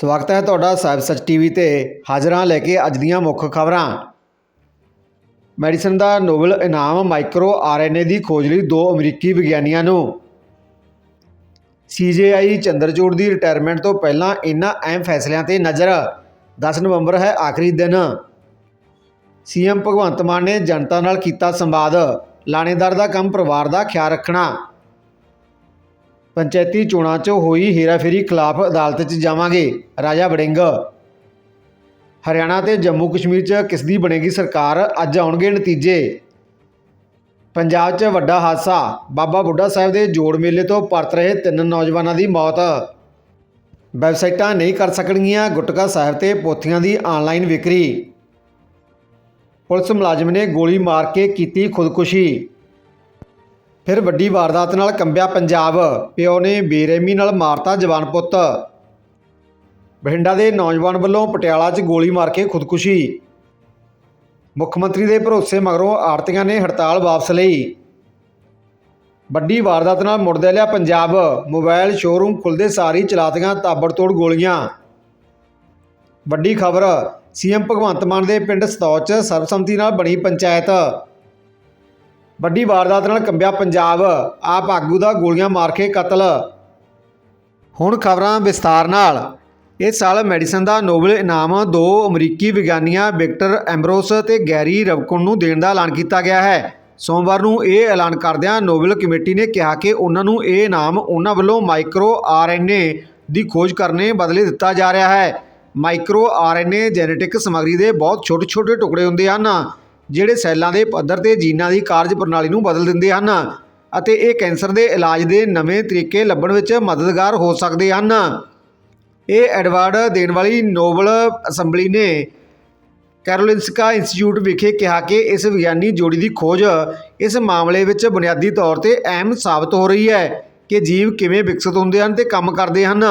ਸਵਾਗਤ ਹੈ ਤੁਹਾਡਾ ਸਾਹਿਬ ਸੱਚ ਟੀਵੀ ਤੇ। ਹਾਜ਼ਰਾਂ ਲੈ ਕੇ ਅੱਜ ਦੀਆਂ ਮੁੱਖ ਖਬਰਾਂ। ਮੈਡੀਸਨ ਦਾ ਨੋਬਲ ਇਨਾਮ ਮਾਈਕਰੋ ਆਰਐਨਏ ਦੀ ਖੋਜ ਲਈ ਦੋ ਅਮਰੀਕੀ ਵਿਗਿਆਨੀਆਂ ਨੂੰ। ਸੀਜੇਆਈ ਚੰਦਰਚੂੜ ਦੀ ਰਿਟਾਇਰਮੈਂਟ ਤੋਂ ਪਹਿਲਾਂ ਇਨ੍ਹਾਂ ਅਹਿਮ ਫੈਸਲਿਆਂ ਤੇ ਨਜ਼ਰ। 10 ਨਵੰਬਰ ਹੈ ਆਖਰੀ ਦਿਨ। ਸੀਐਮ ਭਗਵੰਤ ਮਾਨ ਨੇ ਜਨਤਾ ਨਾਲ ਕੀਤਾ ਸੰਵਾਦ। ਲਾਣੇਦਾਰ ਦਾ ਕੰਮ ਪਰਿਵਾਰ ਦਾ ਖਿਆਲ ਰੱਖਣਾ। ਪੰਚਾਇਤੀ ਚੋਣਾਂ 'ਚ ਹੋਈ ਹੇਰਾਫੇਰੀ ਖਿਲਾਫ ਅਦਾਲਤ 'ਚ ਜਾਵਾਂਗੇ। ਰਾਜਾ ਵੜਿੰਗ। ਹਰਿਆਣਾ ਤੇ ਜੰਮੂ ਕਸ਼ਮੀਰ 'ਚ ਕਿਸ ਦੀ ਬਣੇਗੀ ਸਰਕਾਰ? ਅੱਜ ਆਉਣਗੇ ਨਤੀਜੇ। ਪੰਜਾਬ 'ਚ ਵੱਡਾ ਹਾਦਸਾ। ਬਾਬਾ ਬੁੱਢਾ ਸਾਹਿਬ ਦੇ ਜੋੜ ਮੇਲੇ ਤੋਂ ਪਰਤ ਰਹੇ ਤਿੰਨ ਨੌਜਵਾਨਾਂ ਦੀ ਮੌਤ। ਵੈਬਸਾਈਟਾਂ ਨਹੀਂ ਕਰ ਸਕਣਗੀਆਂ ਗੁਟਕਾ ਸਾਹਿਬ ਤੇ ਪੋਥੀਆਂ ਦੀ ਆਨਲਾਈਨ ਵਿਕਰੀ। ਪੁਲਿਸ ਮੁਲਾਜ਼ਮ ਨੇ ਗੋਲੀ ਮਾਰ ਕੇ ਕੀਤੀ ਖੁਦਕੁਸ਼ੀ। ਫਿਰ ਵੱਡੀ ਵਾਰਦਾਤ ਨਾਲ ਕੰਬਿਆ ਪੰਜਾਬ। ਪਿਓ ਨੇ ਬੇਰਹਿਮੀ ਨਾਲ ਮਾਰਤਾ ਜਵਾਨ ਪੁੱਤ। ਬਠਿੰਡਾ ਦੇ ਨੌਜਵਾਨ ਵੱਲੋਂ ਪਟਿਆਲਾ 'ਚ ਗੋਲੀ ਮਾਰ ਕੇ ਖੁਦਕੁਸ਼ੀ। ਮੁੱਖ ਮੰਤਰੀ ਦੇ ਭਰੋਸੇ ਮਗਰੋਂ ਆੜਤੀਆਂ ਨੇ ਹੜਤਾਲ ਵਾਪਸ ਲਈ। ਵੱਡੀ ਵਾਰਦਾਤ ਨਾਲ ਮੁੜਦੇ ਲਿਆ ਪੰਜਾਬ। ਮੋਬਾਈਲ ਸ਼ੋਰੂਮ ਖੁੱਲਦੇ ਸਾਰੀ ਚਲਾਤੀਆਂ ਤਾਬੜਤੋੜ ਗੋਲੀਆਂ। ਵੱਡੀ ਖਬਰ, ਸੀਐਮ ਭਗਵੰਤ ਮਾਨ ਦੇ ਪਿੰਡ ਸਤੌਚ 'ਚ ਸਰਬਸੰਮਤੀ ਨਾਲ ਬਣੀ ਪੰਚਾਇਤ। ਵੱਡੀ ਵਾਰਦਾਤ ਨਾਲ ਕੰਬਿਆ ਪੰਜਾਬ। ਆਪ ਆਗੂ ਦਾ ਗੋਲੀਆਂ ਮਾਰ ਕੇ ਕਤਲ। ਹੁਣ ਖਬਰਾਂ ਵਿਸਤਾਰ ਨਾਲ। ਇਸ ਸਾਲ ਮੈਡੀਸਨ ਦਾ ਨੋਬਲ ਇਨਾਮ ਦੋ ਅਮਰੀਕੀ ਵਿਗਿਆਨੀਆਂ ਵਿਕਟਰ ਐਂਬਰੋਸ ਤੇ ਗੈਰੀ ਰਵਕੁਨ ਨੂੰ ਦੇਣ ਦਾ ਐਲਾਨ ਕੀਤਾ ਗਿਆ ਹੈ। ਸੋਮਵਾਰ ਨੂੰ ਇਹ ਐਲਾਨ ਕਰਦਿਆਂ ਨੋਬਲ ਕਮੇਟੀ ਨੇ ਕਿਹਾ ਕਿ ਉਹਨਾਂ ਨੂੰ ਇਹ ਇਨਾਮ ਉਹਨਾਂ ਵੱਲੋਂ ਮਾਈਕਰੋ ਆਰਐਨਏ ਦੀ ਖੋਜ ਕਰਨੇ ਬਦਲੇ ਦਿੱਤਾ ਜਾ ਰਿਹਾ ਹੈ। ਮਾਈਕਰੋ ਆਰਐਨਏ ਜੈਨੇਟਿਕ ਸਮੱਗਰੀ ਦੇ ਬਹੁਤ ਛੋਟੇ-ਛੋਟੇ ਟੁਕੜੇ ਹੁੰਦੇ ਹਨ। ਜਿਹੜੇ ਸੈੱਲਾਂ ਦੇ ਪੱਧਰ ਤੇ ਜੀਨਾਂ ਦੀ ਕਾਰਜ ਪ੍ਰਣਾਲੀ ਨੂੰ ਬਦਲ ਦਿੰਦੇ ਹਨ ਅਤੇ ਇਹ ਕੈਂਸਰ ਦੇ ਇਲਾਜ ਦੇ ਨਵੇਂ ਤਰੀਕੇ ਲੱਭਣ ਵਿੱਚ ਮਦਦਗਾਰ ਹੋ ਸਕਦੇ ਹਨ। ਇਹ ਐਡਵਾਰਡ ਦੇਣ ਵਾਲੀ ਨੋਬਲ ਅਸੈਂਬਲੀ ਨੇ ਕੈਰੋਲਿਨਸਕਾ ਇੰਸਟੀਚਿਊਟ ਵਿਖੇ ਕਿਹਾ ਕਿ ਇਸ ਵਿਗਿਆਨੀ ਜੋੜੀ ਦੀ ਖੋਜ ਇਸ ਮਾਮਲੇ ਵਿੱਚ ਬੁਨਿਆਦੀ ਤੌਰ ਤੇ ਅਹਿਮ ਸਾਬਤ ਹੋ ਰਹੀ ਹੈ ਕਿ ਜੀਵ ਕਿਵੇਂ ਵਿਕਸਿਤ ਹੁੰਦੇ ਹਨ ਤੇ ਕੰਮ ਕਰਦੇ ਹਨ।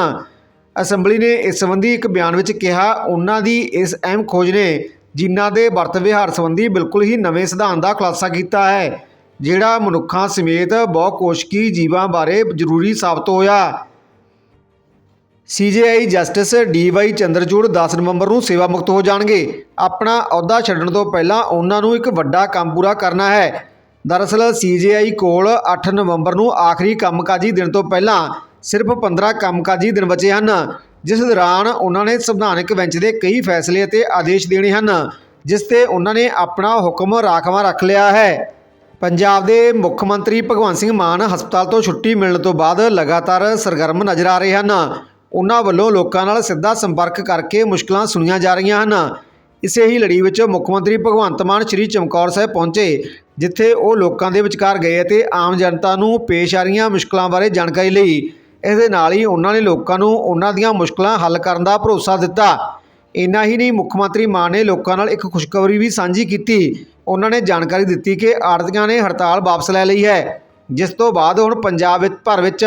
ਅਸੈਂਬਲੀ ਨੇ ਇਸ ਸੰਬੰਧੀ ਇੱਕ ਬਿਆਨ ਵਿੱਚ ਕਿਹਾ, ਉਹਨਾਂ ਦੀ ਇਸ ਅਹਿਮ ਖੋਜ ਨੇ ਜਿਨ੍ਹਾਂ ਦੇ ਵਰਤ ਵਿਹਾਰ ਸੰਬੰਧੀ ਬਿਲਕੁਲ ਹੀ ਨਵੇਂ ਸਿਧਾਂਤ ਦਾ ਖੁਲਾਸਾ ਕੀਤਾ ਹੈ, ਜਿਹੜਾ ਮਨੁੱਖਾਂ ਸਮੇਤ ਬਹੁਕੋਸ਼ਕੀ ਜੀਵਾਂ ਬਾਰੇ ਜ਼ਰੂਰੀ ਸਾਬਤ ਹੋਇਆ। ਸੀਜੇਆਈ ਜਸਟਿਸ ਡੀਵਾਈ ਚੰਦਰਚੂੜ 10 ਨਵੰਬਰ ਨੂੰ ਸੇਵਾ ਮੁਕਤ ਹੋ ਜਾਣਗੇ। ਆਪਣਾ ਅਹੁਦਾ ਛੱਡਣ ਤੋਂ ਪਹਿਲਾਂ ਉਹਨਾਂ ਨੂੰ ਇੱਕ ਵੱਡਾ ਕੰਮ ਪੂਰਾ ਕਰਨਾ ਹੈ। ਦਰਅਸਲ ਸੀਜੇਆਈ ਕੋਲ 8 ਨਵੰਬਰ ਨੂੰ ਆਖਰੀ ਕੰਮਕਾਜੀ ਦਿਨ ਤੋਂ ਪਹਿਲਾਂ ਸਿਰਫ 15 ਕੰਮਕਾਜੀ ਦਿਨ ਬਚੇ ਹਨ। ਜਿਸ ਦੌਰਾਨ ਉਹਨਾਂ ਨੇ ਸੰਵਿਧਾਨਕ ਬੈਂਚ ਦੇ ਕਈ ਫੈਸਲੇ ਅਤੇ ਆਦੇਸ਼ ਦੇਣੇ ਹਨ, ਜਿਸ ਤੇ ਉਹਨਾਂ ਨੇ ਆਪਣਾ ਹੁਕਮ ਰਾਖਵਾਂ ਰੱਖ ਲਿਆ ਹੈ। ਪੰਜਾਬ ਦੇ ਮੁੱਖ ਮੰਤਰੀ ਭਗਵੰਤ ਸਿੰਘ ਮਾਨ ਹਸਪਤਾਲ ਤੋਂ ਛੁੱਟੀ ਮਿਲਣ ਤੋਂ ਬਾਅਦ ਲਗਾਤਾਰ ਸਰਗਰਮ ਨਜ਼ਰ ਆ ਰਹੇ ਹਨ। ਉਹਨਾਂ ਵੱਲੋਂ ਲੋਕਾਂ ਨਾਲ ਸਿੱਧਾ ਸੰਪਰਕ ਕਰਕੇ ਮੁਸ਼ਕਲਾਂ ਸੁਣੀਆਂ ਜਾ ਰਹੀਆਂ ਹਨ। ਇਸੇ ਹੀ ਲੜੀ ਵਿੱਚ ਮੁੱਖ ਮੰਤਰੀ ਭਗਵੰਤ ਮਾਨ ਸ੍ਰੀ ਚਮਕੌਰ ਸਾਹਿਬ ਪਹੁੰਚੇ, ਜਿੱਥੇ ਉਹ ਲੋਕਾਂ ਦੇ ਵਿਚਕਾਰ ਗਏ ਅਤੇ ਆਮ ਜਨਤਾ ਨੂੰ ਪੇਸ਼ ਆ ਰਹੀਆਂ ਮੁਸ਼ਕਲਾਂ ਬਾਰੇ ਜਾਣਕਾਰੀ ਲਈ ਇਸ ਦੇ ਨਾਲ ਹੀ ਉਹਨਾਂ ਨੇ ਲੋਕਾਂ ਨੂੰ ਉਹਨਾਂ ਦੀਆਂ ਮੁਸ਼ਕਲਾਂ ਹੱਲ ਕਰਨ ਦਾ ਭਰੋਸਾ ਦਿੱਤਾ। ਇੰਨਾ ਹੀ ਨਹੀਂ, ਮੁੱਖ ਮੰਤਰੀ ਮਾਨ ਨੇ ਲੋਕਾਂ ਨਾਲ ਇੱਕ ਖੁਸ਼ਖਬਰੀ ਵੀ ਸਾਂਝੀ ਕੀਤੀ। ਉਹਨਾਂ ਨੇ ਜਾਣਕਾਰੀ ਦਿੱਤੀ ਕਿ ਆੜਤੀਆਂ ਨੇ ਹੜਤਾਲ ਵਾਪਸ ਲੈ ਲਈ ਹੈ, ਜਿਸ ਤੋਂ ਬਾਅਦ ਹੁਣ ਪੰਜਾਬ ਵਿੱਚ ਭਰ ਵਿੱਚ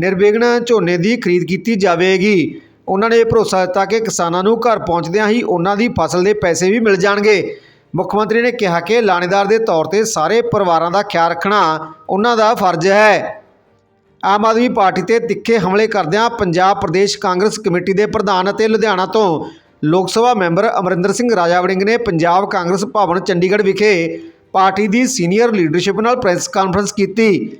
ਨਿਰਵਿਘਨ ਝੋਨੇ ਦੀ ਖਰੀਦ ਕੀਤੀ ਜਾਵੇਗੀ। ਉਹਨਾਂ ਨੇ ਇਹ ਭਰੋਸਾ ਦਿੱਤਾ ਕਿ ਕਿਸਾਨਾਂ ਨੂੰ ਘਰ ਪਹੁੰਚਦਿਆਂ ਹੀ ਉਹਨਾਂ ਦੀ ਫਸਲ ਦੇ ਪੈਸੇ ਵੀ ਮਿਲ ਜਾਣਗੇ। ਮੁੱਖ ਮੰਤਰੀ ਨੇ ਕਿਹਾ ਕਿ ਲਾਣੇਦਾਰ ਦੇ ਤੌਰ ਤੇ ਸਾਰੇ ਪਰਿਵਾਰਾਂ ਦਾ ਖਿਆਲ ਰੱਖਣਾ ਉਹਨਾਂ ਦਾ ਫਰਜ਼ ਹੈ। ਆਮ ਆਦਮੀ ਪਾਰਟੀ ਤੇ ਤਿੱਖੇ ਹਮਲੇ ਕਰਦਿਆਂ ਪੰਜਾਬ ਪ੍ਰਦੇਸ਼ ਕਾਂਗਰਸ ਕਮੇਟੀ ਦੇ ਪ੍ਰਧਾਨ ਅਤੇ ਲੁਧਿਆਣਾ ਤੋਂ ਲੋਕ ਸਭਾ ਮੈਂਬਰ ਅਮਰਿੰਦਰ ਸਿੰਘ ਰਾਜਾ ਵੜਿੰਗ ਨੇ ਪੰਜਾਬ ਕਾਂਗਰਸ ਭਵਨ ਚੰਡੀਗੜ੍ਹ ਵਿਖੇ ਪਾਰਟੀ ਦੀ ਸੀਨੀਅਰ ਲੀਡਰਸ਼ਿਪ ਨਾਲ ਪ੍ਰੈਸ ਕਾਨਫਰੰਸ ਕੀਤੀ।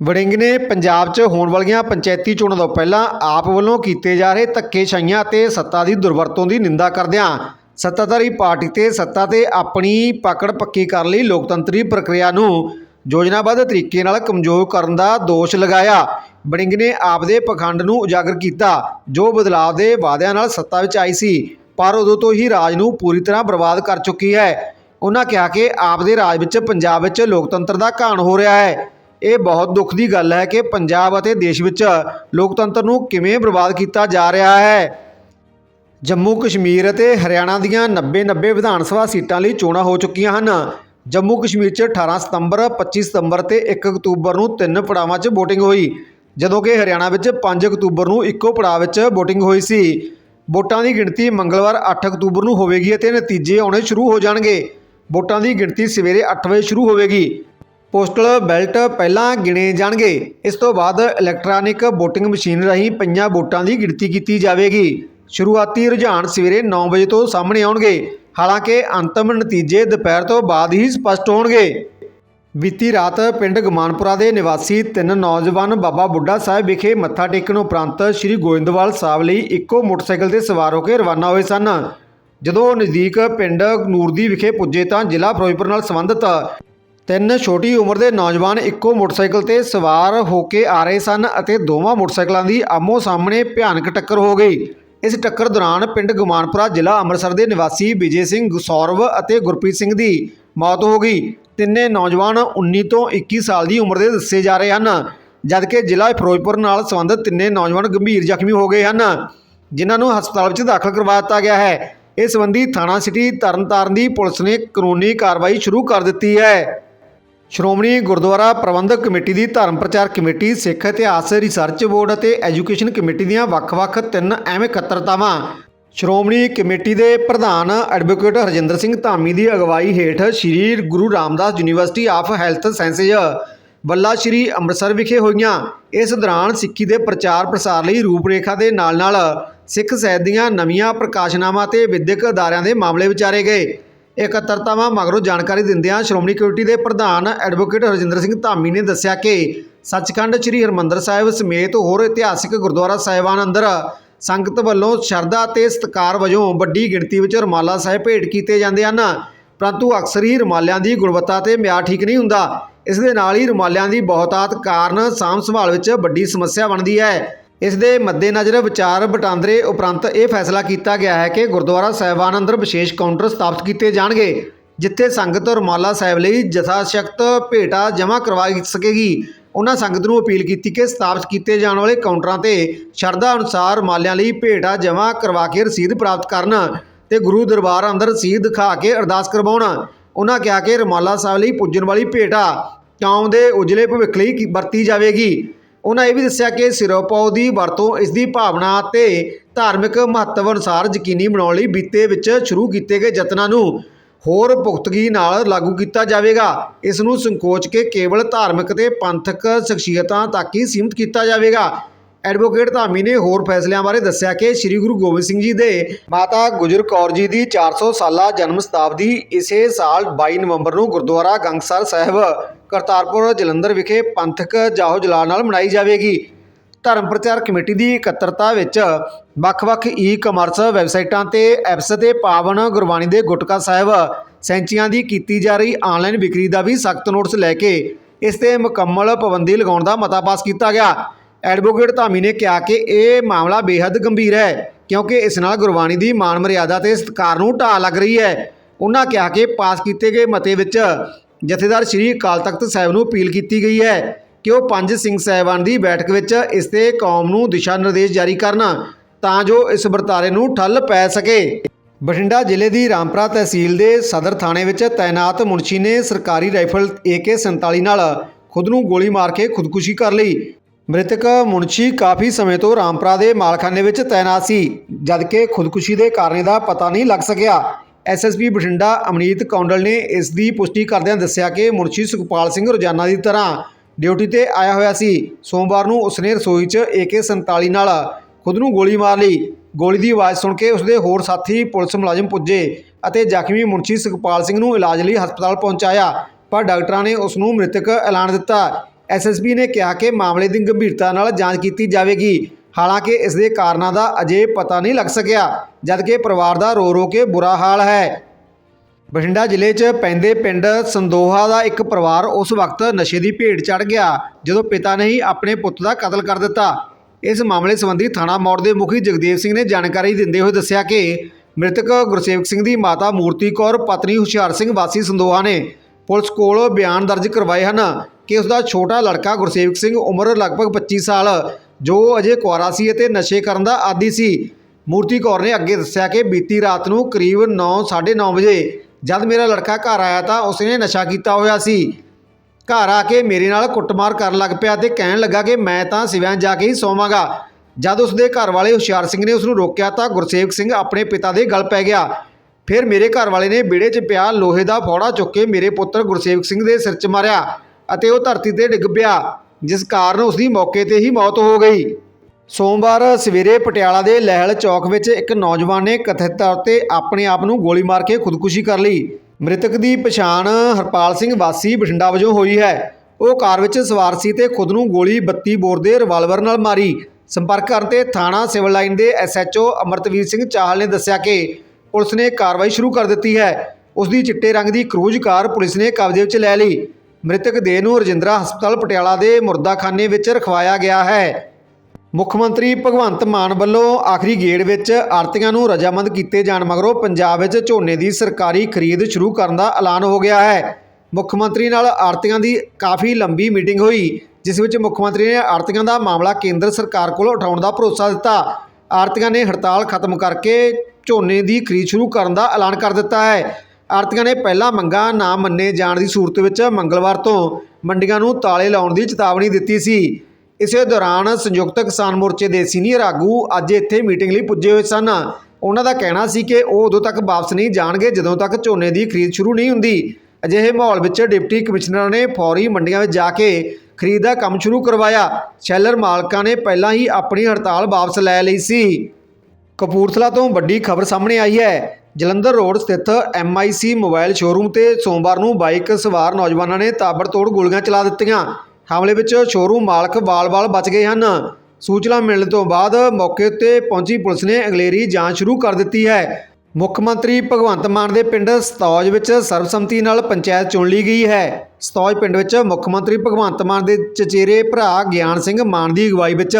ਵੜਿੰਗ ਨੇ ਪੰਜਾਬ 'ਚ ਹੋਣ ਵਾਲੀਆਂ ਪੰਚਾਇਤੀ ਚੋਣਾਂ ਤੋਂ ਪਹਿਲਾਂ ਆਪ ਵੱਲੋਂ ਕੀਤੇ ਜਾ ਰਹੇ ਧੱਕੇਸ਼ਾਹੀਆਂ ਅਤੇ ਸੱਤਾ ਦੀ ਦੁਰਵਰਤੋਂ ਦੀ ਨਿੰਦਾ ਕਰਦਿਆਂ ਸੱਤਾਧਾਰੀ ਪਾਰਟੀ ਤੇ ਸੱਤਾ ਤੇ ਆਪਣੀ ਪਕੜ ਪੱਕੀ ਕਰਨ ਲਈ ਲੋਕਤੰਤਰੀ ਪ੍ਰਕਿਰਿਆ ਨੂੰ ਯੋਜਨਾਬੱਧ ਤਰੀਕੇ ਨਾਲ ਕਮਜ਼ੋਰ ਕਰਨ ਦਾ ਦੋਸ਼ ਲਗਾਇਆ। ਵੜਿੰਗ ਨੇ ਆਪਦੇ ਪਖੰਡ ਨੂੰ ਉਜਾਗਰ ਕੀਤਾ, ਜੋ ਬਦਲਾਅ ਦੇ ਵਾਅਦਿਆਂ ਨਾਲ ਸੱਤਾ ਵਿੱਚ ਆਈ ਸੀ, ਪਰ ਉਦੋਂ ਤੋਂ ਹੀ ਰਾਜ ਨੂੰ ਪੂਰੀ ਤਰ੍ਹਾਂ ਬਰਬਾਦ ਕਰ ਚੁੱਕੀ ਹੈ। ਉਹਨਾਂ ਕਿਹਾ ਕਿ ਆਪਦੇ ਰਾਜ ਵਿੱਚ ਪੰਜਾਬ ਵਿੱਚ ਲੋਕਤੰਤਰ ਦਾ ਘਾਣ ਹੋ ਰਿਹਾ ਹੈ। ਇਹ ਬਹੁਤ ਦੁੱਖ ਦੀ ਗੱਲ ਹੈ ਕਿ ਪੰਜਾਬ ਅਤੇ ਦੇਸ਼ ਵਿੱਚ ਲੋਕਤੰਤਰ ਨੂੰ ਕਿਵੇਂ ਬਰਬਾਦ ਕੀਤਾ ਜਾ ਰਿਹਾ ਹੈ। ਜੰਮੂ ਕਸ਼ਮੀਰ ਅਤੇ ਹਰਿਆਣਾ ਦੀਆਂ 90-90 ਵਿਧਾਨ ਸਭਾ ਸੀਟਾਂ ਲਈ ਚੋਣਾਂ ਹੋ ਚੁੱਕੀਆਂ ਹਨ। ਜੰਮੂ ਕਸ਼ਮੀਰ 'ਚ 18 ਸਤੰਬਰ 25 ਸਤੰਬਰ ਤੇ 1 ਅਕਤੂਬਰ ਨੂੰ ਤਿੰਨ ਪੜਾਵਾਂ 'ਚ VOTING ਹੋਈ, ਜਦੋਂ ਕਿ ਹਰਿਆਣਾ ਵਿੱਚ 5 ਅਕਤੂਬਰ ਨੂੰ ਇੱਕੋ ਪੜਾਅ ਵਿੱਚ VOTING ਹੋਈ ਸੀ। ਵੋਟਾਂ ਦੀ ਗਿਣਤੀ ਮੰਗਲਵਾਰ 8 ਅਕਤੂਬਰ ਨੂੰ ਹੋਵੇਗੀ ਅਤੇ ਨਤੀਜੇ ਆਉਣੇ ਸ਼ੁਰੂ ਹੋ ਜਾਣਗੇ। ਵੋਟਾਂ ਦੀ ਗਿਣਤੀ ਸਵੇਰੇ 8 ਵਜੇ ਸ਼ੁਰੂ ਹੋਵੇਗੀ। ਪੋਸਟਲ ਬੈਲਟ ਪਹਿਲਾਂ ਗਿਣੇ ਜਾਣਗੇ। ਇਸ ਤੋਂ ਬਾਅਦ ਇਲੈਕਟ੍ਰੋਨਿਕ VOTING ਮਸ਼ੀਨ ਰਾਹੀਂ ਪੰਜਾਂ ਵੋਟਾਂ ਦੀ ਗਿਣਤੀ ਕੀਤੀ ਜਾਵੇਗੀ। ਸ਼ੁਰੂਆਤੀ ਰੁਝਾਨ ਸਵੇਰੇ 9 ਵਜੇ ਤੋਂ ਸਾਹਮਣੇ ਆਉਣਗੇ। ਹਾਲਾਂਕਿ ਅੰਤਮ ਨਤੀਜੇ ਦੁਪਹਿਰ ਤੋਂ ਬਾਅਦ ਹੀ ਸਪਸ਼ਟ ਹੋਣਗੇ। ਬੀਤੀ ਰਾਤ ਪਿੰਡ ਗਮਾਨਪੁਰਾ ਦੇ ਨਿਵਾਸੀ ਤਿੰਨ ਨੌਜਵਾਨ ਬਾਬਾ ਬੁੱਢਾ ਸਾਹਿਬ ਵਿਖੇ ਮੱਥਾ ਟੇਕਣ ਉਪਰੰਤ ਸ੍ਰੀ ਗੋਇੰਦਵਾਲ ਸਾਹਿਬ ਲਈ ਇੱਕੋ ਮੋਟਰਸਾਈਕਲ ਤੇ ਸਵਾਰ ਹੋ ਕੇ ਰਵਾਨਾ ਹੋਏ ਸਨ। ਜਦੋਂ ਉਹ ਨਜ਼ਦੀਕ ਪਿੰਡ ਨੂਰਦੀ ਵਿਖੇ ਪੁੱਜੇ ਤਾਂ ਜ਼ਿਲ੍ਹਾ ਫਿਰੋਜ਼ਪੁਰ ਨਾਲ ਸੰਬੰਧਿਤ ਤਿੰਨ ਛੋਟੀ ਉਮਰ ਦੇ ਨੌਜਵਾਨ ਇੱਕੋ ਮੋਟਰਸਾਈਕਲ ਤੇ ਸਵਾਰ ਹੋ ਕੇ ਆ ਰਹੇ ਸਨ ਅਤੇ ਦੋਵਾਂ ਮੋਟਰਸਾਈਕਲਾਂ ਦੀ ਆਮੋ ਸਾਹਮਣੇ ਭਿਆਨਕ ਟੱਕਰ ਹੋ ਗਈ। ਇਸ ਟੱਕਰ ਦੌਰਾਨ ਪਿੰਡ ਗੁਮਾਨਪੁਰਾ ਜ਼ਿਲ੍ਹਾ ਅੰਮ੍ਰਿਤਸਰ ਦੇ ਨਿਵਾਸੀ ਵਿਜੇ ਸਿੰਘ ਸੌਰਵ ਅਤੇ ਗੁਰਪ੍ਰੀਤ ਸਿੰਘ ਦੀ ਮੌਤ ਹੋ ਗਈ। ਤਿੰਨੇ ਨੌਜਵਾਨ 19 ਤੋਂ 21 ਸਾਲ ਦੀ ਉਮਰ ਦੇ ਦੱਸੇ ਜਾ ਰਹੇ ਹਨ, ਜਦਕਿ ਜ਼ਿਲ੍ਹਾ ਫਿਰੋਜ਼ਪੁਰ ਨਾਲ ਸੰਬੰਧਿਤ ਤਿੰਨੇ ਨੌਜਵਾਨ ਗੰਭੀਰ ਜ਼ਖਮੀ ਹੋ ਗਏ ਹਨ, ਜਿਨ੍ਹਾਂ ਨੂੰ ਹਸਪਤਾਲ ਵਿੱਚ ਦਾਖਲ ਕਰਵਾ ਦਿੱਤਾ ਗਿਆ ਹੈ। ਇਸ ਸੰਬੰਧੀ ਥਾਣਾ ਸਿਟੀ ਤਰਨਤਾਰਨ ਦੀ ਪੁਲਿਸ ਨੇ ਕਾਨੂੰਨੀ ਕਾਰਵਾਈ ਸ਼ੁਰੂ ਕਰ ਦਿੱਤੀ ਹੈ। ਸ਼੍ਰੋਮਣੀ ਗੁਰਦੁਆਰਾ ਪ੍ਰਬੰਧਕ ਕਮੇਟੀ ਦੀ Dharam Parchar committee, Sikh Itihas research board ਅਤੇ ਐਜੂਕੇਸ਼ਨ ਕਮੇਟੀ ਦੀਆਂ ਵੱਖ-ਵੱਖ ਤਿੰਨ ਅਹਿਮ ਇਕੱਤਰਤਾਵਾਂ। ਸ਼੍ਰੋਮਣੀ ਕਮੇਟੀ ਦੇ ਪ੍ਰਧਾਨ ਐਡਵੋਕੇਟ ਹਰਜਿੰਦਰ ਸਿੰਘ ਧਾਮੀ ਦੀ ਅਗਵਾਈ ਹੇਠ Sri Guru Ramdas university of health sciences Vallah Shri Amritsar ਵਿਖੇ ਹੋਈਆਂ। ਇਸ ਦੌਰਾਨ ਸਿੱਖੀ ਦੇ ਪ੍ਰਚਾਰ ਪ੍ਰਸਾਰ ਲਈ ਰੂਪਰੇਖਾ ਦੇ ਨਾਲ-ਨਾਲ ਸਿੱਖ ਸਾਹਿਤ ਦੀਆਂ ਨਵੀਆਂ ਪ੍ਰਕਾਸ਼ਨਾਵਾਂ ਤੇ ਵਿਦਿਅਕ ਅਦਾਰਿਆਂ ਦੇ ਮਾਮਲੇ ਵਿਚਾਰੇ ਗਏ। ਇਕੱਤਰਤਾਵਾਂ ਮਗਰੋਂ ਜਾਣਕਾਰੀ ਦਿੰਦਿਆਂ ਸ਼੍ਰੋਮਣੀ ਕਮੇਟੀ ਦੇ ਪ੍ਰਧਾਨ ਐਡਵੋਕੇਟ ਹਰਜਿੰਦਰ ਸਿੰਘ ਧਾਮੀ ਨੇ ਦੱਸਿਆ ਕਿ ਸੱਚਖੰਡ ਸ੍ਰੀ ਹਰਮੰਦਰ ਸਾਹਿਬ ਸਮੇਤ ਹੋਰ ਇਤਿਹਾਸਿਕ ਗੁਰਦੁਆਰਾ ਸਾਹਿਬਾਨ ਅੰਦਰ ਸੰਗਤ ਵੱਲੋਂ ਸ਼ਰਧਾ ਤੇ ਸਤਿਕਾਰ ਵਜੋਂ ਵੱਡੀ ਗਿਣਤੀ ਵਿੱਚ ਰਮਾਲਾ ਸਾਹਿਬ ਭੇਟ ਕੀਤੇ ਜਾਂਦੇ ਹਨ। ਪਰੰਤੂ ਅਕਸਰ ਹੀ ਰਮਾਲਿਆਂ ਦੀ ਗੁਣਵੱਤਾ ਤੇ ਮਿਆਰ ਠੀਕ ਨਹੀਂ ਹੁੰਦਾ। ਇਸ ਦੇ ਨਾਲ ਹੀ ਰਮਾਲਿਆਂ ਦੀ ਬਹੁਤਾਤ ਕਾਰਨ ਸਾਂਭ ਸੰਭਾਲ ਵਿੱਚ ਵੱਡੀ ਸਮੱਸਿਆ ਬਣਦੀ ਹੈ। ਇਸ ਦੇ ਮੱਦੇਨਜ਼ਰ ਵਿਚਾਰ ਵਟਾਂਦਰੇ ਉਪਰੰਤ ਇਹ ਫੈਸਲਾ ਕੀਤਾ ਗਿਆ ਹੈ ਕਿ ਗੁਰਦੁਆਰਾ ਸਾਹਿਬਾਨ ਅੰਦਰ ਵਿਸ਼ੇਸ਼ ਕਾਊਂਟਰ ਸਥਾਪਿਤ ਕੀਤੇ ਜਾਣਗੇ, ਜਿੱਥੇ ਸੰਗਤ ਰਮਾਲਾ ਸਾਹਿਬ ਲਈ ਜਥਾਸ਼ਕਤ ਭੇਟਾ ਜਮ੍ਹਾਂ ਕਰਵਾ ਸਕੇਗੀ। ਉਹਨਾਂ ਸੰਗਤ ਨੂੰ ਅਪੀਲ ਕੀਤੀ ਕਿ ਸਥਾਪਿਤ ਕੀਤੇ ਜਾਣ ਵਾਲੇ ਕਾਊਂਟਰਾਂ ਤੇ ਸ਼ਰਧਾ ਅਨੁਸਾਰ ਮਾਲਿਆਂ ਲਈ ਭੇਟਾ ਜਮ੍ਹਾਂ ਕਰਵਾ ਕੇ ਰਸੀਦ ਪ੍ਰਾਪਤ ਕਰਨ ਤੇ ਗੁਰੂ ਦਰਬਾਰ ਅੰਦਰ ਰਸੀਦ ਦਿਖਾ ਕੇ ਅਰਦਾਸ ਕਰਵਾਉਣ। ਉਹਨਾਂ ਕਿਹਾ ਕਿ ਰਮਾਲਾ ਸਾਹਿਬ ਲਈ ਪੁੱਜਣ ਵਾਲੀ ਭੇਟਾ ਕੌਮ ਦੇ ਉਜਲੇ ਭਵਿੱਖ ਲਈ ਵਰਤੀ ਜਾਵੇਗੀ। ਉਹਨਾਂ ਇਹ ਵੀ ਦੱਸਿਆ ਕਿ ਸਿਰੋਪਾਉ ਦੀ ਵਰਤੋਂ ਇਸ ਦੀ ਭਾਵਨਾ ਤੇ ਧਾਰਮਿਕ ਮਹੱਤਵ ਅਨੁਸਾਰ ਯਕੀਨੀ ਬਣਾਉਣ ਲਈ ਬੀਤੇ ਵਿੱਚ ਸ਼ੁਰੂ ਕੀਤੇ ਗਏ ਯਤਨਾਂ ਨੂੰ ਹੋਰ ਪੁਖਤਗੀ ਨਾਲ ਲਾਗੂ ਕੀਤਾ ਜਾਵੇਗਾ। ਇਸ ਨੂੰ ਸੰਕੋਚ ਕੇ ਕੇਵਲ ਧਾਰਮਿਕ ਤੇ ਪੰਥਕ ਸ਼ਖਸੀਅਤਾਂ ਤੱਕ ਹੀ ਸੀਮਿਤ ਕੀਤਾ ਜਾਵੇਗਾ। ਐਡਵੋਕੇਟ ਧਾਮੀ ਨੇ ਹੋਰ ਫੈਸਲਿਆਂ ਬਾਰੇ ਦੱਸਿਆ ਕਿ ਸ੍ਰੀ ਗੁਰੂ ਗੋਬਿੰਦ ਸਿੰਘ ਜੀ ਦੇ ਮਾਤਾ ਗੁਜਰ ਕੌਰ ਜੀ ਦੀ 400 ਸਾਲਾ ਜਨਮ ਸ਼ਤਾਬਦੀ ਇਸੇ ਸਾਲ 22 ਨਵੰਬਰ ਨੂੰ ਗੁਰਦੁਆਰਾ ਗੰਗਸਰ ਸਾਹਿਬ, ਕਰਤਾਰਪੁਰ ਜਲੰਧਰ ਵਿਖੇ ਪੰਥਕ ਜਾਹੋ ਜਲਾਲ ਨਾਲ ਮਨਾਈ ਜਾਵੇਗੀ। ਧਰਮ ਪ੍ਰਚਾਰ ਕਮੇਟੀ ਦੀ ਇਕੱਤਰਤਾ ਵਿੱਚ ਵੱਖ-ਵੱਖ ਈ-ਕਮਰਸ ਵੈਬਸਾਈਟਾਂ ਤੇ ਐਪਸ ਤੇ ਪਾਵਨ ਗੁਰਬਾਣੀ ਦੇ ਗੁਟਕਾ ਸਾਹਿਬ ਸੈਂਚੀਆਂ ਦੀ ਕੀਤੀ ਜਾ ਰਹੀ ਆਨਲਾਈਨ ਵਿਕਰੀ ਦਾ ਵੀ ਸਖਤ ਨੋਟਿਸ ਲੈ ਕੇ ਇਸ ਤੇ ਮੁਕੰਮਲ ਪਾਬੰਦੀ ਲਗਾਉਣ ਦਾ ਮਤਾ ਪਾਸ ਕੀਤਾ ਗਿਆ। ਐਡਵੋਕੇਟ ਧਾਮੀ ਨੇ ਕਿਹਾ ਕਿ ਇਹ ਮਾਮਲਾ ਬੇहद ਗੰਭੀਰ ਹੈ, ਕਿਉਂਕਿ ਇਸ ਨਾਲ ਗੁਰਬਾਣੀ ਦੀ ਮਾਨ ਮਰਿਆਦਾ ਤੇ ਸਤਿਕਾਰ ਨੂੰ ਢਾਹ ਲੱਗ ਰਹੀ ਹੈ। ਉਹਨਾਂ ਕਿਹਾ ਕਿ ਪਾਸ ਕੀਤੇ ਗਏ ਮਤੇ ਵਿੱਚ ਜਥੇਦਾਰ ਸ੍ਰੀ ਅਕਾਲ ਤਖਤ ਸਾਹਿਬ ਨੂੰ ਅਪੀਲ ਕੀਤੀ ਗਈ ਹੈ ਕਿ ਉਹ ਪੰਜ ਸਿੰਘ ਸਾਹਿਬਾਨ ਦੀ ਬੈਠਕ ਵਿੱਚ ਇਸ ਤੇ ਕੌਮ ਨੂੰ ਦਿਸ਼ਾ ਨਿਰਦੇਸ਼ ਜਾਰੀ ਕਰਨ ਤਾਂ ਜੋ ਇਸ ਵਰਤਾਰੇ ਨੂੰ ਠੱਲ ਪੈ ਸਕੇ। ਬਠਿੰਡਾ ਜ਼ਿਲ੍ਹੇ ਦੀ ਰਾਮਪੁਰਾ ਤਹਿਸੀਲ ਦੇ ਸਦਰ ਥਾਣੇ ਵਿੱਚ ਤਾਇਨਾਤ ਮੁਨਸ਼ੀ ਨੇ ਸਰਕਾਰੀ ਰਾਈਫਲ AK47 ਨਾਲ ਖੁਦ ਨੂੰ ਗੋਲੀ ਮਾਰ ਕੇ ਖੁਦਕੁਸ਼ੀ ਕਰ ਲਈ। ਮ੍ਰਿਤਕ ਮੁਨਸ਼ੀ ਕਾਫੀ ਸਮੇਂ ਤੋਂ ਰਾਮਪੁਰਾ ਦੇ ਮਾਲਖਾਨੇ ਵਿੱਚ ਤਾਇਨਾਤ ਸੀ, ਜਦਕਿ ਖੁਦਕੁਸ਼ੀ ਦੇ ਕਾਰਨ ਦਾ ਪਤਾ ਨਹੀਂ ਲੱਗ ਸਕਿਆ। ਐਸਐਸਪੀ ਬਠਿੰਡਾ ਅਮਨੀਤ ਕੌਂਡਲ ਨੇ ਇਸ ਦੀ ਪੁਸ਼ਟੀ ਕਰਦਿਆਂ ਦੱਸਿਆ ਕਿ ਮੁਨਸ਼ੀ ਸੁਖਪਾਲ ਸਿੰਘ ਰੋਜ਼ਾਨਾ ਦੀ ਤਰ੍ਹਾਂ ਡਿਊਟੀ ਤੇ ਆਇਆ ਹੋਇਆ ਸੀ। ਸੋਮਵਾਰ ਨੂੰ ਉਸਨੇ ਰਸੋਈ 'ਚ AK47 ਨਾਲ ਖੁਦ ਨੂੰ ਗੋਲੀ ਮਾਰ ਲਈ। ਗੋਲੀ ਦੀ ਆਵਾਜ਼ ਸੁਣ ਕੇ ਉਸਦੇ ਹੋਰ ਸਾਥੀ ਪੁਲਿਸ ਮੁਲਾਜ਼ਮ ਪੁੱਜੇ ਅਤੇ ਜ਼ਖਮੀ ਮੁਨਸ਼ੀ ਸੁਖਪਾਲ ਸਿੰਘ ਨੂੰ ਇਲਾਜ ਲਈ ਹਸਪਤਾਲ ਪਹੁੰਚਾਇਆ, ਪਰ ਡਾਕਟਰਾਂ ਨੇ ਉਸ ਨੂੰ ਮ੍ਰਿਤਕ ਐਲਾਨ ਦਿੱਤਾ। ਐਸਐਸਪੀ ਨੇ ਕਿਹਾ ਕਿ ਮਾਮਲੇ ਦੀ ਗੰਭੀਰਤਾ ਨਾਲ ਜਾਂਚ ਕੀਤੀ ਜਾਵੇਗੀ। ਹਾਲਾਂਕਿ ਇਸ ਦੇ ਕਾਰਨਾਂ ਦਾ ਅਜੇ ਪਤਾ ਨਹੀਂ ਲੱਗ ਸਕਿਆ, ਜਦਕਿ ਪਰਿਵਾਰ ਦਾ ਰੋ ਰੋ ਕੇ ਬੁਰਾ ਹਾਲ ਹੈ। ਬਠਿੰਡਾ ਜ਼ਿਲ੍ਹੇ 'ਚ ਪੈਂਦੇ ਪਿੰਡ ਸੰਦੋਹਾ ਦਾ ਇੱਕ ਪਰਿਵਾਰ ਉਸ ਵਕਤ ਨਸ਼ੇ ਦੀ ਭੇਟ ਚੜ ਗਿਆ, ਜਦੋਂ ਪਿਤਾ ਨੇ ਹੀ ਆਪਣੇ ਪੁੱਤ ਦਾ ਕਤਲ ਕਰ ਦਿੱਤਾ। ਇਸ ਮਾਮਲੇ ਸੰਬੰਧੀ ਥਾਣਾ ਮੌੜ ਦੇ ਮੁਖੀ ਜਗਦੇਵ ਸਿੰਘ ਨੇ ਜਾਣਕਾਰੀ ਦਿੰਦੇ ਹੋਏ ਦੱਸਿਆ ਕਿ ਮ੍ਰਿਤਕ ਗੁਰਸੇਵਕ ਸਿੰਘ ਦੀ ਮਾਤਾ ਮੂਰਤੀ ਕੌਰ, ਪਤਨੀ ਹੁਸ਼ਿਆਰ ਸਿੰਘ ਵਾਸੀ ਸੰਦੋਹਾ ਨੇ ਪੁਲਿਸ ਕੋਲ ਬਿਆਨ ਦਰਜ ਕਰਵਾਏ ਹਨ। ਕਿ ਉਸ ਦਾ ਛੋਟਾ ਲੜਕਾ ਗੁਰਸੇਵਕ ਸਿੰਘ ਉਮਰ ਲਗਭਗ 25 ਸਾਲ, ਜੋ ਅਜੇ ਕੁਆਰਾ ਸੀ ਅਤੇ ਨਸ਼ੇ ਕਰਨ ਦਾ ਆਦੀ ਸੀ। ਮੂਰਤੀ ਕੌਰ ਨੇ ਅੱਗੇ ਦੱਸਿਆ ਕਿ ਬੀਤੀ ਰਾਤ ਨੂੰ ਕਰੀਬ 9:30 ਵਜੇ ਜਦ ਮੇਰਾ ਲੜਕਾ ਘਰ ਆਇਆ ਤਾਂ ਉਸਨੇ ਨਸ਼ਾ ਕੀਤਾ ਹੋਇਆ ਸੀ। ਘਰ ਆ ਕੇ ਮੇਰੇ ਨਾਲ ਕੁੱਟਮਾਰ ਕਰਨ ਲੱਗ ਪਿਆ ਤੇ ਕਹਿਣ ਲੱਗਾ ਕਿ ਮੈਂ ਤਾਂ ਸਿਵਿਆਂ ਜਾ ਕੇ ਹੀ ਸੌਵਾਂਗਾ। ਜਦ ਉਸਦੇ ਘਰ ਵਾਲੇ ਹੁਸ਼ਿਆਰ ਸਿੰਘ ਨੇ ਉਸ ਨੂੰ ਰੋਕਿਆ ਤਾਂ ਗੁਰਸੇਵਕ ਸਿੰਘ ਆਪਣੇ ਪਿਤਾ ਦੇ ਗਲ ਪੈ ਗਿਆ। ਫਿਰ ਮੇਰੇ ਘਰ ਵਾਲੇ ਨੇ ਵਿਹੜੇ 'ਚ ਪਿਆ ਲੋਹੇ ਦਾ ਫੌੜਾ ਚੁੱਕ ਕੇ ਮੇਰੇ ਪੁੱਤਰ ਗੁਰਸੇਵਕ ਸਿੰਘ ਦੇ ਸਿਰ 'ਚ ਮਾਰਿਆ। ਅਤੇ ਉਹ ਧਰਤੀ ਤੇ ਡਿੱਗ ਪਿਆ, ਜਿਸ ਕਾਰਨ ਉਸ ਦੀ ਮੌਕੇ ਤੇ ਹੀ ਮੌਤ ਹੋ ਗਈ। ਸੋਮਵਾਰ ਸਵੇਰੇ ਪਟਿਆਲਾ ਦੇ ਲਹਿਲ ਚੌਕ ਵਿੱਚ ਇੱਕ ਨੌਜਵਾਨ ਨੇ ਕਥਿਤ ਤੌਰ ਤੇ ਆਪਣੇ ਆਪ ਨੂੰ ਗੋਲੀ ਮਾਰ ਕੇ ਖੁਦਕੁਸ਼ੀ ਕਰ ਲਈ। ਮ੍ਰਿਤਕ ਦੀ ਪਛਾਣ ਹਰਪਾਲ ਸਿੰਘ ਵਾਸੀ ਬਠਿੰਡਾ ਵਜੋਂ ਹੋਈ ਹੈ। ਉਹ ਕਾਰ ਵਿੱਚ ਸਵਾਰ ਸੀ ਤੇ ਖੁਦ ਨੂੰ ਗੋਲੀ 32 ਬੋਰ ਦੇ ਰਿਵਾਲਵਰ ਨਾਲ ਮਾਰੀ। ਸੰਪਰਕ ਕਰਨ ਤੇ ਥਾਣਾ ਸਿਵਲ ਲਾਈਨ ਦੇ ਐਸਐਚਓ ਅਮਰਤਵੀਰ ਸਿੰਘ ਚਾਹਲ ਨੇ ਦੱਸਿਆ ਕਿ ਪੁਲਿਸ ਨੇ ਕਾਰਵਾਈ ਸ਼ੁਰੂ ਕਰ ਦਿੱਤੀ ਹੈ। ਉਸ ਦੀ ਚਿੱਟੇ ਰੰਗ ਦੀ ਕਰੂਜ਼ ਕਾਰ ਪੁਲਿਸ ਨੇ ਕਬਜ਼ੇ ਵਿੱਚ ਲੈ ਲਈ। ਮ੍ਰਿਤਕ ਦੇਹ ਨੂੰ ਰਜਿੰਦਰਾ ਹਸਪਤਾਲ ਪਟਿਆਲਾ ਦੇ ਮੁਰਦਾਖਾਨੇ ਵਿੱਚ ਰਖਵਾਇਆ ਗਿਆ ਹੈ। ਮੁੱਖ ਮੰਤਰੀ ਭਗਵੰਤ ਮਾਨ ਵੱਲੋਂ ਆਖਰੀ ਗੇੜ ਵਿੱਚ ਆੜਤੀਆਂ ਨੂੰ ਰਜਾਮੰਦ ਕੀਤੇ ਜਾਣ ਮਗਰੋਂ ਪੰਜਾਬ ਵਿੱਚ ਝੋਨੇ ਦੀ ਸਰਕਾਰੀ ਖਰੀਦ ਸ਼ੁਰੂ ਕਰਨ ਦਾ ਐਲਾਨ ਹੋ ਗਿਆ ਹੈ। ਮੁੱਖ ਮੰਤਰੀ ਨਾਲ ਆੜਤੀਆਂ ਦੀ ਕਾਫੀ ਲੰਬੀ ਮੀਟਿੰਗ ਹੋਈ, ਜਿਸ ਵਿੱਚ ਮੁੱਖ ਮੰਤਰੀ ਨੇ ਆੜਤੀਆਂ ਦਾ ਮਾਮਲਾ ਕੇਂਦਰ ਸਰਕਾਰ ਕੋਲ ਉਠਾਉਣ ਦਾ ਭਰੋਸਾ ਦਿੱਤਾ। ਆੜਤੀਆਂ ਨੇ ਹੜਤਾਲ ਖਤਮ ਕਰਕੇ ਝੋਨੇ ਦੀ ਖਰੀਦ ਸ਼ੁਰੂ ਕਰਨ ਦਾ ਐਲਾਨ ਕਰ ਦਿੱਤਾ ਹੈ। ਆੜਤੀਆਂ ਨੇ ਪਹਿਲਾਂ ਮੰਗਾਂ ਨਾ ਮੰਨੇ ਜਾਣ ਦੀ ਸੂਰਤ ਵਿੱਚ ਮੰਗਲਵਾਰ ਤੋਂ ਮੰਡੀਆਂ ਨੂੰ ਤਾਲੇ ਲਾਉਣ ਦੀ ਚੇਤਾਵਨੀ ਦਿੱਤੀ ਸੀ। ਇਸੇ ਦੌਰਾਨ ਸੰਯੁਕਤ ਕਿਸਾਨ ਮੋਰਚੇ ਦੇ ਸੀਨੀਅਰ ਆਗੂ ਅੱਜ ਇੱਥੇ ਮੀਟਿੰਗ ਲਈ ਪੁੱਜੇ ਹੋਏ ਸਨ। ਉਹਨਾਂ ਦਾ ਕਹਿਣਾ ਸੀ ਕਿ ਉਹ ਉਦੋਂ ਤੱਕ ਵਾਪਸ ਨਹੀਂ ਜਾਣਗੇ ਜਦੋਂ ਤੱਕ ਝੋਨੇ ਦੀ ਖਰੀਦ ਸ਼ੁਰੂ ਨਹੀਂ ਹੁੰਦੀ। ਅਜਿਹੇ ਮਾਹੌਲ ਵਿੱਚ ਡਿਪਟੀ ਕਮਿਸ਼ਨਰ ਨੇ ਫੌਰੀ ਮੰਡੀਆਂ ਵਿੱਚ ਜਾ ਕੇ ਖਰੀਦ ਦਾ ਕੰਮ ਸ਼ੁਰੂ ਕਰਵਾਇਆ। ਸ਼ੈਲਰ ਮਾਲਕਾਂ ਨੇ ਪਹਿਲਾਂ ਹੀ ਆਪਣੀ ਹੜਤਾਲ ਵਾਪਸ ਲੈ ਲਈ ਸੀ। ਕਪੂਰਥਲਾ ਤੋਂ ਵੱਡੀ ਖਬਰ ਸਾਹਮਣੇ ਆਈ ਹੈ। ਜਲੰਧਰ ਰੋਡ ਸਥਿਤ MIC ਮੋਬਾਈਲ ਸ਼ੋਰੂਮ ਤੇ ਸੋਮਵਾਰ ਨੂੰ ਬਾਈਕ ਸਵਾਰ ਨੌਜਵਾਨਾਂ ਨੇ ਤਾਬੜਤੋੜ ਗੋਲੀਆਂ ਚਲਾ ਦਿੱਤੀਆਂ। ਹਮਲੇ ਵਿੱਚ ਸ਼ੋਰੂਮ ਮਾਲਕ ਵਾਲ-ਵਾਲ ਬਚ ਗਏ ਹਨ। ਸੂਚਨਾ ਮਿਲਣ ਤੋਂ ਬਾਅਦ ਮੌਕੇ ਉੱਤੇ ਪਹੁੰਚੀ ਪੁਲਿਸ ਨੇ ਅਗਲੇਰੀ ਜਾਂਚ ਸ਼ੁਰੂ ਕਰ ਦਿੱਤੀ ਹੈ। ਮੁੱਖ ਮੰਤਰੀ ਭਗਵੰਤ ਮਾਨ ਦੇ ਪਿੰਡ ਸਤੌਜ ਵਿੱਚ ਸਰਬਸੰਮਤੀ ਨਾਲ ਪੰਚਾਇਤ ਚੁਣ ਲਈ ਗਈ ਹੈ। ਸਤੌਜ ਪਿੰਡ ਵਿੱਚ ਮੁੱਖ ਮੰਤਰੀ ਭਗਵੰਤ ਮਾਨ ਦੇ ਚਚੇਰੇ ਭਰਾ ਗਿਆਨ ਸਿੰਘ ਮਾਨ ਦੀ ਅਗਵਾਈ ਵਿੱਚ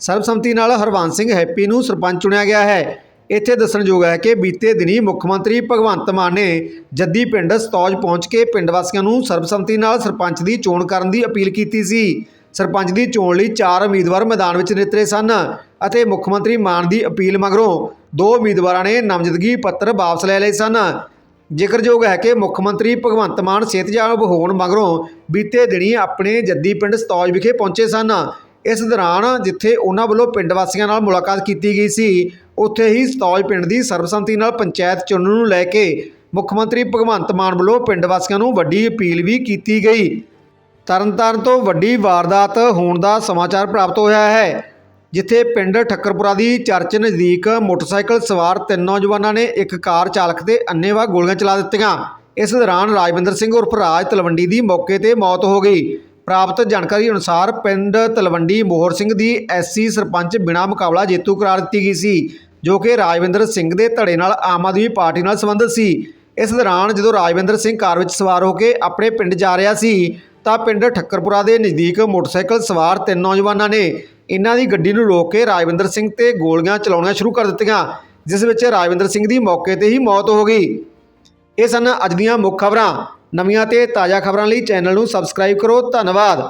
ਸਰਬਸੰਮਤੀ ਨਾਲ ਹਰਵੰਸ ਸਿੰਘ ਹੈਪੀ ਨੂੰ ਸਰਪੰਚ ਚੁਣਿਆ ਗਿਆ ਹੈ। ਇੱਥੇ ਦੱਸਣਯੋਗ ਹੈ ਕਿ ਬੀਤੇ ਦਿਨੀ ਮੁੱਖ ਮੰਤਰੀ ਭਗਵੰਤ ਮਾਨ ਨੇ ਜੱਦੀ ਪਿੰਡ ਸਤੌਜ ਪਹੁੰਚ ਕੇ ਪਿੰਡ ਵਾਸੀਆਂ ਨੂੰ ਸਰਬਸੰਮਤੀ ਨਾਲ ਸਰਪੰਚ ਦੀ ਚੋਣ ਕਰਨ ਦੀ ਅਪੀਲ ਕੀਤੀ ਸੀ। ਸਰਪੰਚ ਦੀ ਚੋਣ ਲਈ ਚਾਰ ਉਮੀਦਵਾਰ ਮੈਦਾਨ ਵਿੱਚ ਨਿਤਰੇ ਸਨ ਅਤੇ ਮੁੱਖ ਮੰਤਰੀ ਮਾਨ ਦੀ ਅਪੀਲ ਮਗਰੋਂ ਦੋ ਉਮੀਦਵਾਰਾਂ ਨੇ ਨਾਮਜ਼ਦਗੀ ਪੱਤਰ ਵਾਪਸ ਲੈ ਲਏ ਸਨ। ਜ਼ਿਕਰਯੋਗ ਹੈ ਕਿ ਮੁੱਖ ਮੰਤਰੀ ਭਗਵੰਤ ਮਾਨ ਸਿਹਤਯਾਬ ਹੋਣ ਮਗਰੋਂ ਬੀਤੇ ਦਿਨੀ ਆਪਣੇ ਜੱਦੀ ਪਿੰਡ ਸਤੌਜ ਵਿਖੇ ਪਹੁੰਚੇ ਸਨ। ਇਸ ਦੌਰਾਨ ਜਿੱਥੇ ਉਹਨਾਂ ਵੱਲੋਂ ਪਿੰਡ ਵਾਸੀਆਂ ਨਾਲ ਮੁਲਾਕਾਤ ਕੀਤੀ ਗਈ ਸੀ ਉੱਥੇ ਹੀ ਸਤੌਜ ਪਿੰਡ ਦੀ ਸਰਬਸੰਮਤੀ ਨਾਲ ਪੰਚਾਇਤ ਚੁਣਨ ਨੂੰ ਲੈ ਕੇ ਮੁੱਖ ਮੰਤਰੀ ਭਗਵੰਤ ਮਾਨ ਵੱਲੋਂ ਪਿੰਡ ਵਾਸੀਆਂ ਨੂੰ ਵੱਡੀ ਅਪੀਲ ਵੀ ਕੀਤੀ ਗਈ। ਤਰਨਤਾਰਨ ਤੋਂ ਵੱਡੀ ਵਾਰਦਾਤ ਹੋਣ ਦਾ ਸਮਾਚਾਰ ਪ੍ਰਾਪਤ ਹੋਇਆ ਹੈ, ਜਿੱਥੇ ਪਿੰਡ ਠੱਕਰਪੁਰਾ ਦੀ ਚਰਚ ਨਜ਼ਦੀਕ ਮੋਟਰਸਾਈਕਲ ਸਵਾਰ ਤਿੰਨ ਨੌਜਵਾਨਾਂ ਨੇ ਇੱਕ ਕਾਰ ਚਾਲਕ ਤੇ ਅੰਨ੍ਹੇਵਾਹ ਗੋਲੀਆਂ ਚਲਾ ਦਿੱਤੀਆਂ। ਇਸ ਦੌਰਾਨ ਰਾਜਵਿੰਦਰ ਸਿੰਘ ਉਰਫ ਰਾਜ ਤਲਵੰਡੀ ਦੀ ਮੌਕੇ ਤੇ ਮੌਤ ਹੋ ਗਈ। ਪ੍ਰਾਪਤ ਜਾਣਕਾਰੀ ਅਨੁਸਾਰ ਪਿੰਡ ਤਲਵੰਡੀ ਮੋਹਰ ਸਿੰਘ ਦੀ ਐਸਸੀ ਸਰਪੰਚ ਬਿਨਾ ਮੁਕਾਬਲਾ ਜੇਤੂ ਕਰਾਰ ਦਿੱਤੀ ਗਈ ਸੀ। ਜੋ ਕਿ ਰਾਜਵਿੰਦਰ ਸਿੰਘ ਦੇ ਧੜੇ ਨਾਲ ਆਮ ਆਦਮੀ ਪਾਰਟੀ ਨਾਲ ਸੰਬੰਧਿਤ ਸੀ। ਇਸ ਦੌਰਾਨ ਜਦੋਂ ਰਾਜਵਿੰਦਰ ਸਿੰਘ ਕਾਰ ਵਿੱਚ ਸਵਾਰ ਹੋ ਕੇ ਆਪਣੇ ਪਿੰਡ ਜਾ ਰਿਹਾ ਸੀ, ਤਾਂ ਪਿੰਡ ਠੱਕਰਪੁਰਾ ਦੇ ਨਜ਼ਦੀਕ ਮੋਟਰਸਾਈਕਲ ਸਵਾਰ ਤਿੰਨ ਨੌਜਵਾਨਾਂ ਨੇ ਇਹਨਾਂ ਦੀ ਗੱਡੀ ਨੂੰ ਰੋਕ ਕੇ ਰਾਜਵਿੰਦਰ ਸਿੰਘ ਤੇ ਗੋਲੀਆਂ ਚਲਾਉਣੀਆਂ ਸ਼ੁਰੂ ਕਰ ਦਿੱਤੀਆਂ, ਜਿਸ ਵਿੱਚ ਰਾਜਵਿੰਦਰ ਸਿੰਘ ਦੀ ਮੌਕੇ ਤੇ ਹੀ ਮੌਤ ਹੋ ਗਈ। ਇਹ ਸਨ ਅੱਜ ਦੀਆਂ ਮੁੱਖ ਖਬਰਾਂ। ਨਵੀਆਂ ਤੇ ਤਾਜ਼ਾ ਖਬਰਾਂ ਲਈ ਚੈਨਲ ਨੂੰ ਸਬਸਕ੍ਰਾਈਬ ਕਰੋ। ਧੰਨਵਾਦ।